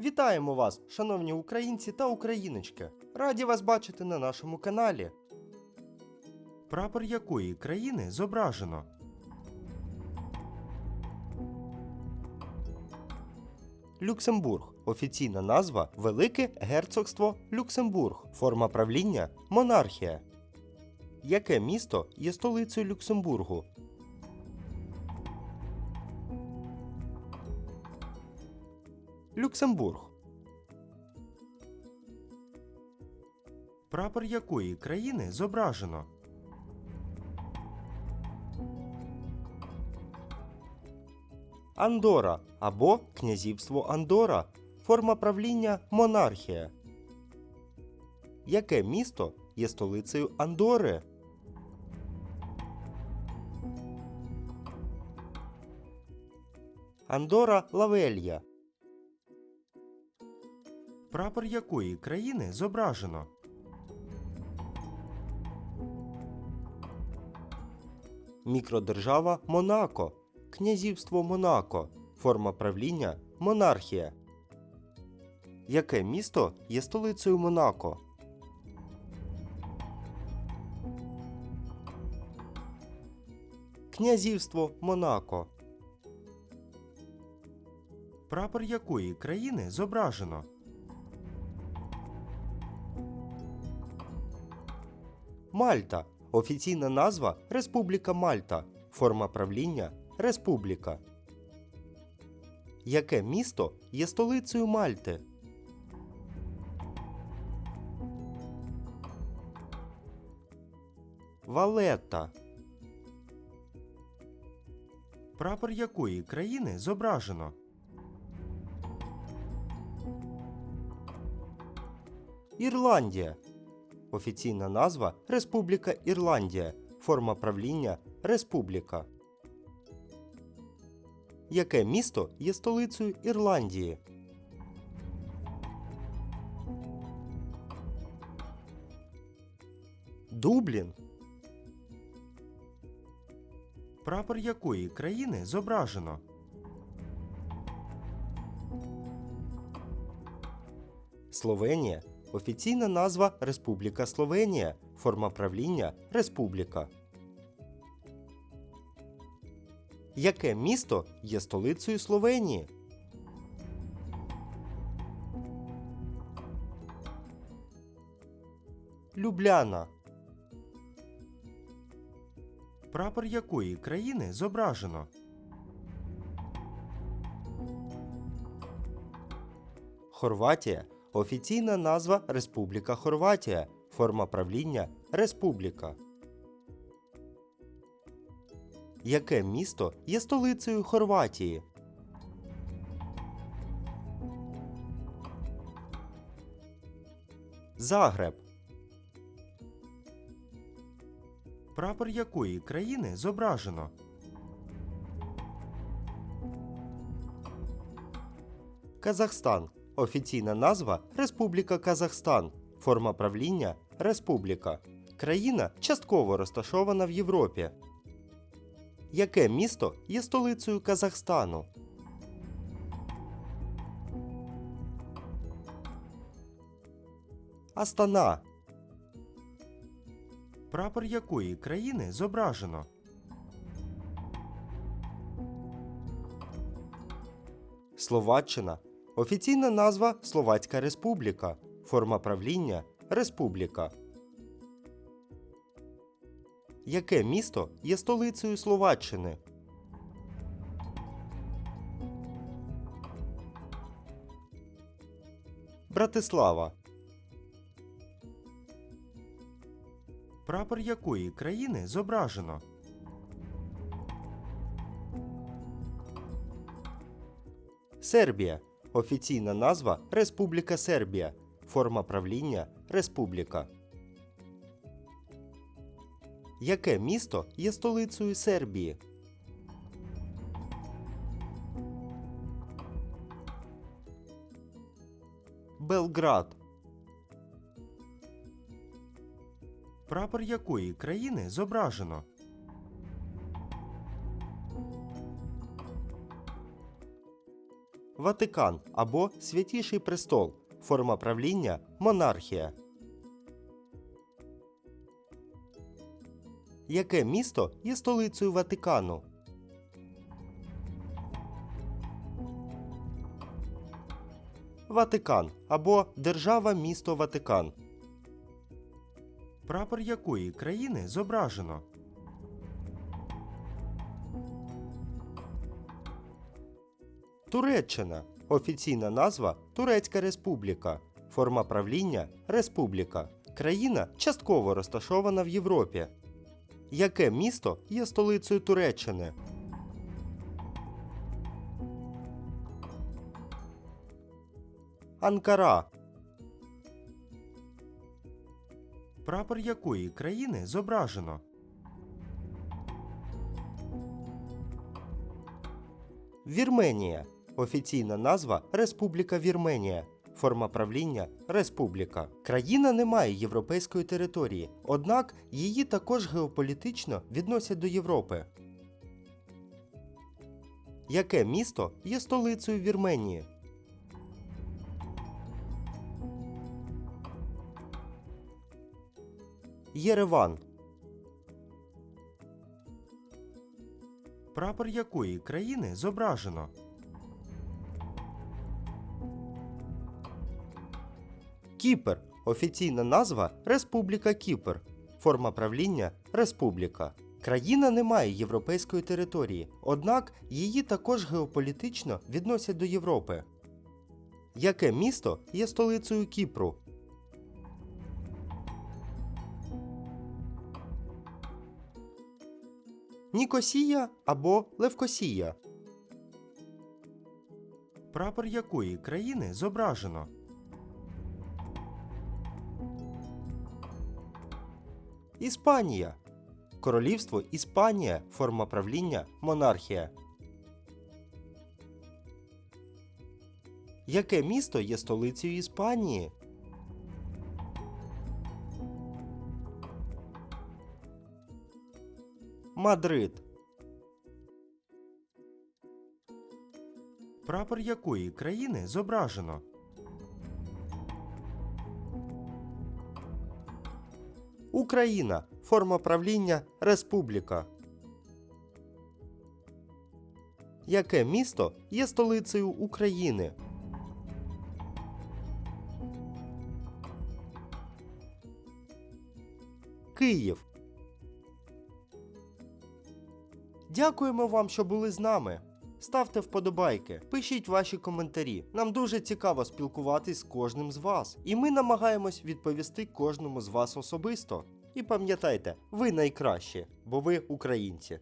Вітаємо вас, шановні українці та україночки! Раді вас бачити на нашому каналі. Прапор якої країни зображено? Люксембург. Офіційна назва Велике Герцогство Люксембург. Форма правління монархія. Яке місто є столицею Люксембургу? Люксембург. Прапор якої країни зображено? Андора або Князівство Андора. Форма правління монархія. Яке місто є столицею Андори? Андора Лавелья. Прапор якої країни зображено? Мікродержава Монако. Князівство Монако. Форма правління монархія. Яке місто є столицею Монако? Князівство Монако. Прапор якої країни зображено? Мальта. Офіційна назва Республіка Мальта. Форма правління Республіка. Яке місто є столицею Мальти? Валетта. Прапор якої країни зображено? Ірландія. Офіційна назва Республіка Ірландія. Форма правління Республіка. Яке місто є столицею Ірландії? Дублін. Прапор якої країни зображено? Словенія. Офіційна назва Республіка Словенія. Форма правління Республіка. Яке місто є столицею Словенії? Любляна. Прапор якої країни зображено? Хорватія. Офіційна назва Республіка Хорватія. Форма правління Республіка. Яке місто є столицею Хорватії? Загреб. Прапор якої країни зображено? Казахстан. Офіційна назва Республіка Казахстан. Форма правління Республіка. Країна частково розташована в Європі. Яке місто є столицею Казахстану? Астана. Прапор якої країни зображено? Словаччина. Офіційна назва Словацька Республіка. Форма правління Республіка. Яке місто є столицею Словаччини? Братислава. Прапор якої країни зображено? Сербія. Офіційна назва Республіка Сербія. Форма правління Республіка. Яке місто є столицею Сербії? Белград. Прапор якої країни зображено? Ватикан або Святіший престол. Форма правління монархія. Яке місто є столицею Ватикану? Ватикан або Держава місто Ватикан. Прапор якої країни зображено? Туреччина. Офіційна назва Турецька Республіка. Форма правління Республіка. Країна частково розташована в Європі. Яке місто є столицею Туреччини? Анкара. Прапор якої країни зображено? Вірменія. Офіційна назва Республіка Вірменія. Форма правління Республіка. Країна не має європейської території, однак її також геополітично відносять до Європи. Яке місто є столицею Вірменії? Єреван. Прапор якої країни зображено? Кіпр. Офіційна назва Республіка Кіпр. Форма правління Республіка. Країна не має європейської території, однак її також геополітично відносять до Європи. Яке місто є столицею Кіпру? Нікосія або Левкосія. Прапор якої країни зображено? Іспанія. Королівство Іспанія. Форма правління монархія. Яке місто є столицею Іспанії? Мадрид. Прапор якої країни зображено? Україна. Форма правління Республіка. Яке місто є столицею України? Київ. Дякуємо вам, що були з нами. Ставте вподобайки, пишіть ваші коментарі. Нам дуже цікаво спілкуватись з кожним з вас, і ми намагаємось відповісти кожному з вас особисто. І пам'ятайте, ви найкращі, бо ви українці.